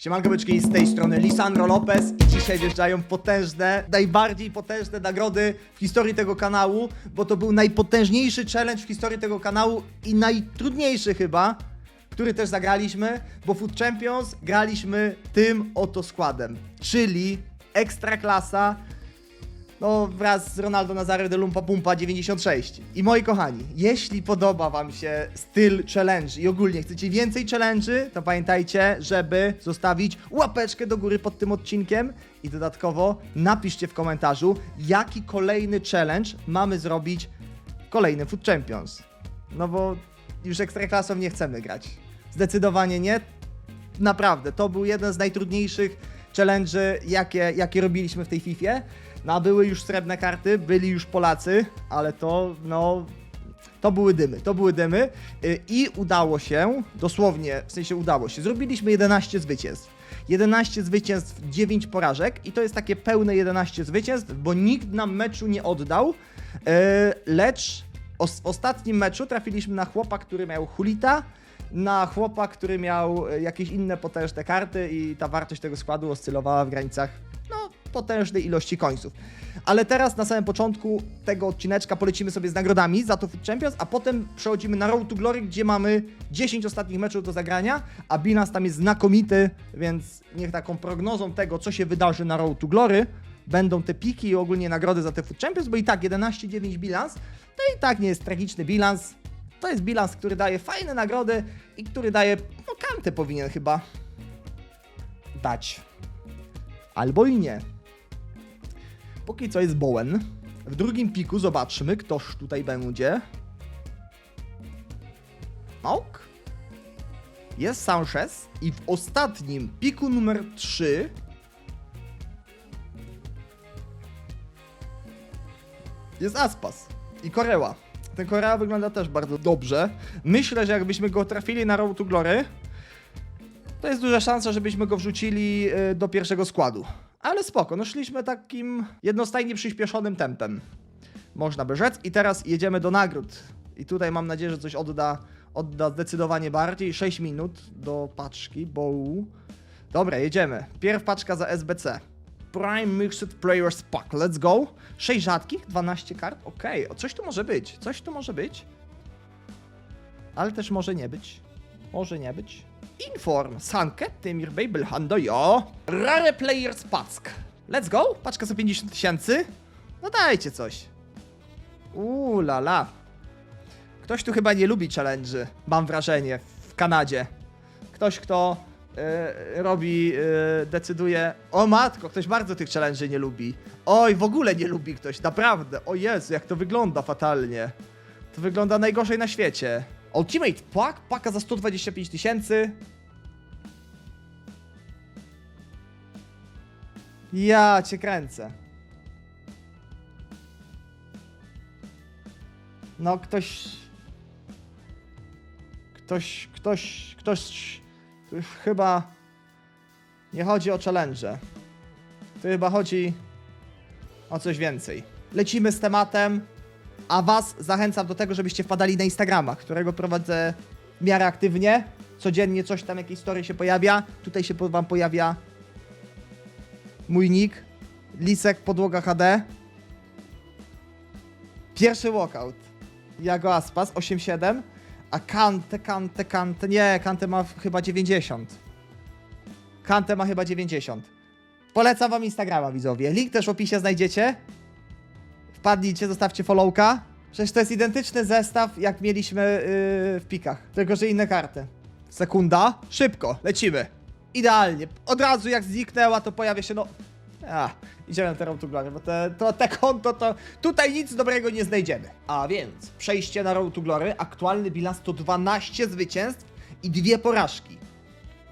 Siemanko byczki, z tej strony Lisandro Lopez i dzisiaj wjeżdżają potężne, najbardziej potężne nagrody w historii tego kanału, bo to był najpotężniejszy challenge w historii tego kanału i najtrudniejszy chyba, który też zagraliśmy, bo Food Champions graliśmy tym oto składem, czyli Ekstraklasa, no wraz z Ronaldo Nazario de Lumpa Pumpa 96. I moi kochani, jeśli podoba wam się styl challenge i ogólnie chcecie więcej challenge'y, to pamiętajcie, żeby zostawić łapeczkę do góry pod tym odcinkiem i dodatkowo napiszcie w komentarzu, jaki kolejny challenge mamy zrobić w kolejnym Food Champions. No bo już ekstraklasą nie chcemy grać. Zdecydowanie nie. Naprawdę, to był jeden z najtrudniejszych challenge'y, jakie, jakie robiliśmy w tej FIFA. No, a były już srebrne karty, byli już Polacy, ale to, no, to były dymy, to były dymy Y, i udało się, dosłownie, w sensie udało się, zrobiliśmy 11 zwycięstw. 11 zwycięstw, 9 porażek i to jest takie pełne 11 zwycięstw, bo nikt nam meczu nie oddał, y, lecz w ostatnim meczu trafiliśmy na chłopa, który miał Hulita, na chłopa, który miał e, jakieś inne potężne karty i ta wartość tego składu oscylowała w granicach no, potężnej ilości końców. Ale teraz na samym początku tego odcineczka polecimy sobie z nagrodami za to Food Champions, a potem przechodzimy na Road to Glory, gdzie mamy 10 ostatnich meczów do zagrania, a bilans tam jest znakomity, więc niech taką prognozą tego, co się wydarzy na Road to Glory, będą te piki i ogólnie nagrody za te Food Champions, bo i tak 11-9 bilans, to i tak nie jest tragiczny bilans. To jest bilans, który daje fajne nagrody i który daje, no kantę powinien chyba dać. Albo i nie. Póki co jest Bowen. W drugim piku zobaczmy, ktoż tutaj będzie. Ok. Jest Sanchez. I w ostatnim piku numer 3 jest Aspas i Koreła. Ten Korea wygląda też bardzo dobrze. Myślę, że jakbyśmy go trafili na Road to Glory, to jest duża szansa, żebyśmy go wrzucili y, do pierwszego składu. Ale spoko, no szliśmy takim jednostajnie przyspieszonym tempem. Można by rzec. I teraz jedziemy do nagród. I tutaj mam nadzieję, że coś odda, odda zdecydowanie bardziej. 6 minut do paczki, bo... Dobra, jedziemy. Pierw paczka za SBC. Prime Mixed Players Pack, let's go. 6 rzadkich, 12 kart, okej. O, Coś tu może być, coś tu może być. Ale też może nie być. Może nie być. Inform, Sanke, Temir Babel, Hando, jo. Rare Players Pack. Let's go, paczka za 50 tysięcy. No dajcie coś. Uuu, la la. Ktoś tu chyba nie lubi challenge'y, mam wrażenie, w Kanadzie. Ktoś, kto e, robi, e, decyduje. O matko, ktoś bardzo tych challenge'y nie lubi. Oj, w ogóle nie lubi ktoś, naprawdę. O Jezu, jak to wygląda fatalnie. To wygląda najgorzej na świecie. Ultimate Pack, paka za 125 tysięcy. Ja cię kręcę. No ktoś... Ktoś, ktoś, ktoś... Chyba... Nie chodzi o challenge. Tu chyba chodzi o coś więcej. Lecimy z tematem, a was zachęcam do tego, żebyście wpadali na Instagrama, którego prowadzę w miarę aktywnie. Codziennie coś tam, jakieś story się pojawia. Tutaj się wam pojawia mój nick. Lisek Podłoga HD. Pierwszy walkout. Jago Aspas 8-7. A Kante, Kante, Kante. Nie, Kante ma chyba 90. Kante ma chyba 90. Polecam wam Instagrama, widzowie. Link też w opisie znajdziecie. Wpadnijcie, zostawcie followka. Przecież to jest identyczny zestaw, jak mieliśmy yy, w pikach. Tylko, że inne karty. Sekunda. Szybko, lecimy. Idealnie. Od razu jak zniknęła, to pojawia się no... A, idziemy na to Glory, bo te, to, te konto to... Tutaj nic dobrego nie znajdziemy. A więc, przejście na Road Glory. Aktualny bilans to 12 zwycięstw i dwie porażki.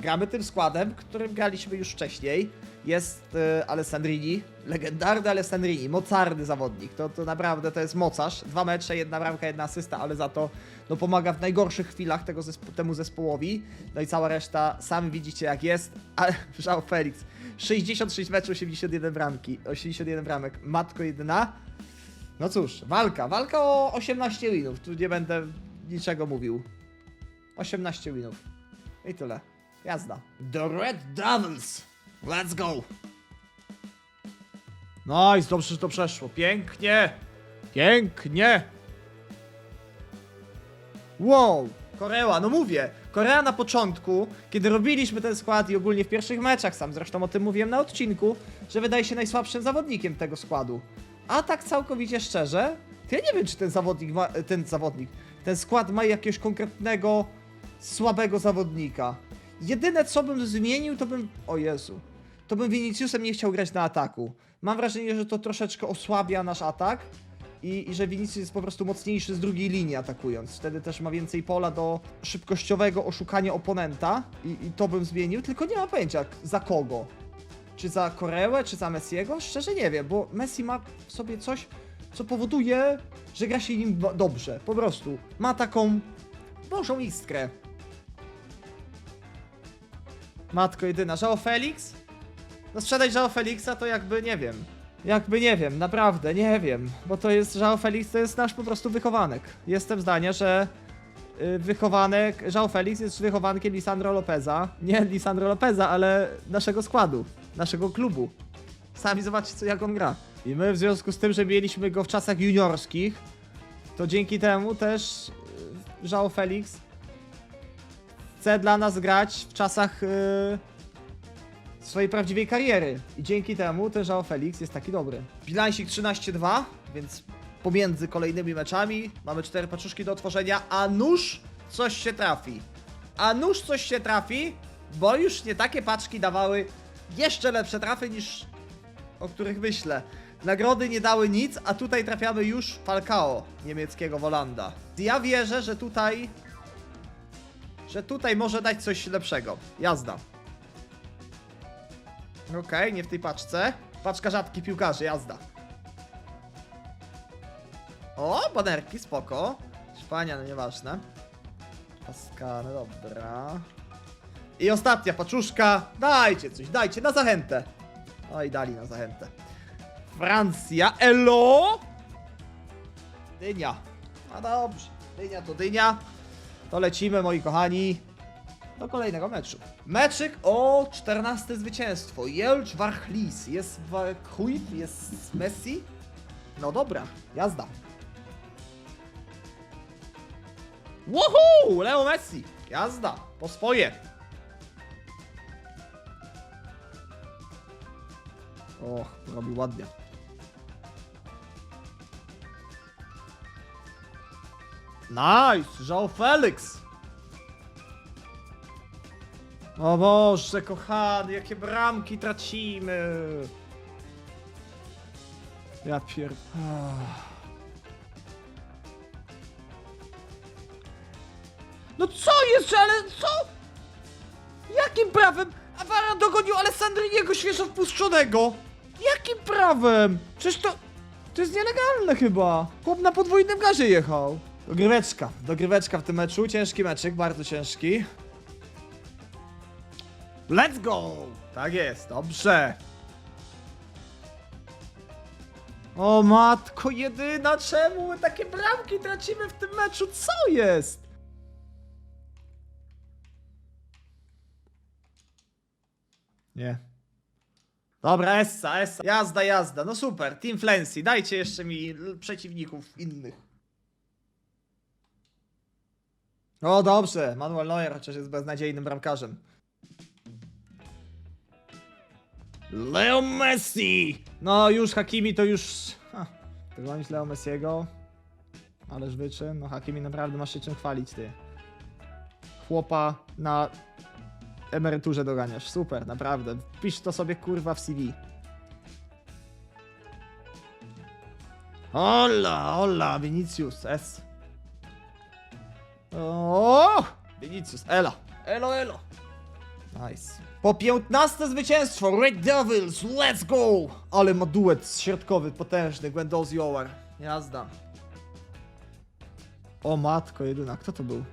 Gramy tym składem, którym graliśmy już wcześniej. Jest e, Alessandrini, legendarny Alessandrini, mocarny zawodnik. To, to naprawdę to jest mocarz. Dwa mecze, jedna bramka, jedna asysta, ale za to no, pomaga w najgorszych chwilach tego zespo- temu zespołowi. No i cała reszta, sami widzicie jak jest. Ale Felix, 66 meczów, 81 bramki, 81 bramek, matko jedyna. No cóż, walka, walka o 18 winów. Tu nie będę niczego mówił. 18 winów. I tyle. Jazda. The Red Devils. Let's go. Nice, dobrze, że to przeszło. Pięknie. Pięknie. Wow. Korea, no mówię. Korea na początku, kiedy robiliśmy ten skład i ogólnie w pierwszych meczach, sam zresztą o tym mówiłem na odcinku, że wydaje się najsłabszym zawodnikiem tego składu. A tak całkowicie szczerze, to ja nie wiem, czy ten zawodnik ma, ten zawodnik, ten skład ma jakiegoś konkretnego, słabego zawodnika. Jedyne co bym zmienił, to bym, o Jezu, to bym Viniciusem nie chciał grać na ataku. Mam wrażenie, że to troszeczkę osłabia nasz atak i, i że Vinicius jest po prostu mocniejszy z drugiej linii atakując. Wtedy też ma więcej pola do szybkościowego oszukania oponenta i, i to bym zmienił, tylko nie mam pojęcia za kogo. Czy za Korełę, czy za Messiego? Szczerze nie wiem, bo Messi ma w sobie coś, co powoduje, że gra się nim do- dobrze. Po prostu. Ma taką bożą iskrę. Matko jedyna. Żao Felix? No sprzedać Żao Felixa to jakby nie wiem. Jakby nie wiem, naprawdę nie wiem. Bo to jest, Żao Felix to jest nasz po prostu wychowanek. Jestem zdania, że y, wychowanek, Żao Felix jest wychowankiem Lisandro Lopeza. Nie Lisandro Lopeza, ale naszego składu, naszego klubu. Sami zobaczcie, co, jak on gra. I my w związku z tym, że mieliśmy go w czasach juniorskich, to dzięki temu też y, Żao Felix chce dla nas grać w czasach y, swojej prawdziwej kariery. I dzięki temu ten Żao Felix jest taki dobry. Bilansik 13-2, więc pomiędzy kolejnymi meczami mamy cztery paczuszki do otworzenia, a nóż coś się trafi. A nóż coś się trafi, bo już nie takie paczki dawały jeszcze lepsze trafy niż o których myślę. Nagrody nie dały nic, a tutaj trafiamy już Falcao, niemieckiego Wolanda. Ja wierzę, że tutaj... Że tutaj może dać coś lepszego. Jazda. Okej, nie w tej paczce. Paczka rzadkich piłkarzy, jazda. O, banerki, spoko. Szpania, no nieważne. Paskane, dobra. I ostatnia paczuszka. Dajcie coś, dajcie, na zachętę. No i dali na zachętę. Francja, elo! Dynia. A dobrze, dynia to dynia. To lecimy, moi kochani, do kolejnego meczu. Meczyk o 14 zwycięstwo. Jelcz Warchlis. Jest Kuit, jest Messi. No dobra, jazda. Woohoo! Leo Messi. Jazda, po swoje. Och, robi ładnie. Nice! João Felix! O Boże, kochany, jakie bramki tracimy! Ja pier... Ah. No co jest, ale co? Jakim prawem? Awara dogonił Alessandriniego świeżo wpuszczonego! Jakim prawem? Przecież to... To jest nielegalne chyba. Chłop na podwójnym gazie jechał. Dogryweczka. Dogryweczka w tym meczu. Ciężki meczyk, bardzo ciężki. Let's go! Tak jest, dobrze. O matko jedyna, czemu my takie bramki tracimy w tym meczu? Co jest? Nie. Dobra, Essa, Essa. Jazda, jazda. No super, Team Flency. Dajcie jeszcze mi przeciwników innych. O, dobrze. Manuel Neuer chociaż jest beznadziejnym bramkarzem. Leo Messi! No już Hakimi to już... Ha, Dogonić Leo Messiego. Ależ wyczyn. No Hakimi naprawdę masz się czym chwalić, ty. Chłopa na emeryturze doganiasz. Super, naprawdę. Pisz to sobie kurwa w CV. Hola, hola, Vinicius, S. O, Vinicius, elo. Elo, elo. Nice. Po 15 zwycięstwo, Red Devils, let's go! Ale ma duet środkowy, potężny, Gwendozi Ower. Jazda. O matko jedyna, kto to był?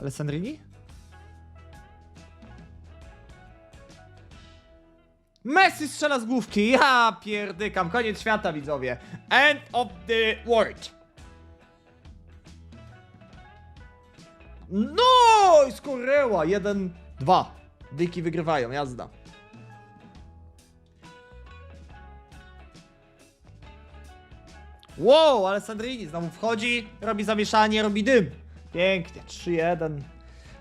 Alessandrini? Messi strzela z główki, ja pierdykam, koniec świata widzowie. End of the world. No, skoreła, jeden Dwa. Dyki wygrywają, jazda. Wow, Alessandrini znowu wchodzi, robi zamieszanie, robi dym. Pięknie, 3-1.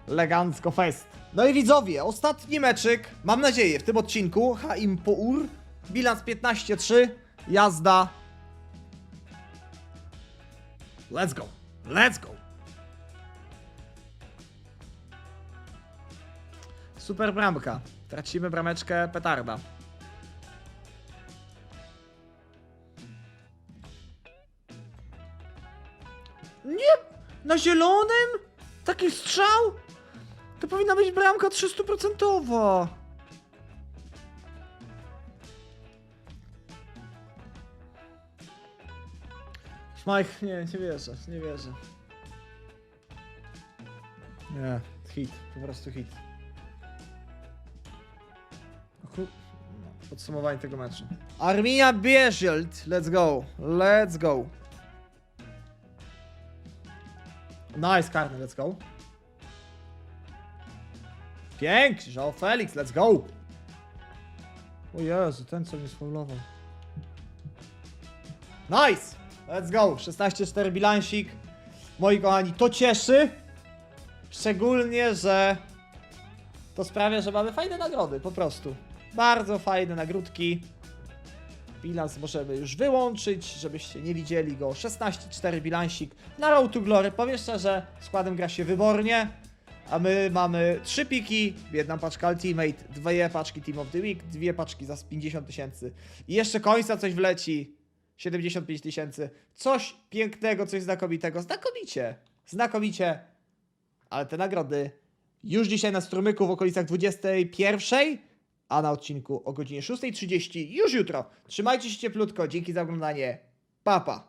Elegancko fest. No i widzowie, ostatni meczyk, mam nadzieję, w tym odcinku. Haim Pour, bilans 15-3, jazda. Let's go, let's go. Super bramka. Tracimy brameczkę petarda. Nie! Na zielonym? Taki strzał? To powinna być bramka 300%. Szmajch, nie, nie wierzę, nie wierzę. Nie, hit, po prostu hit. Podsumowanie tego meczu. Arminia Bieshield, let's go, let's go. Nice karny, let's go. Pięknie, João Felix, let's go. O Jezu, ten co mnie sfaulował. Nice, let's go. 16-4 bilansik. Moi kochani, to cieszy. Szczególnie, że to sprawia, że mamy fajne nagrody, po prostu. Bardzo fajne nagródki. Bilans możemy już wyłączyć, żebyście nie widzieli go. 16-4 bilansik na Road to Glory. Powiem szczerze, składem gra się wybornie. A my mamy 3 piki, jedna paczka Ultimate, dwie paczki Team of the Week, dwie paczki za 50 tysięcy. I jeszcze końca coś wleci. 75 tysięcy. Coś pięknego, coś znakomitego. Znakomicie. Znakomicie. Ale te nagrody już dzisiaj na strumyku w okolicach 21, a na odcinku o godzinie 6.30 już jutro. Trzymajcie się cieplutko. Dzięki za oglądanie. Papa. Pa.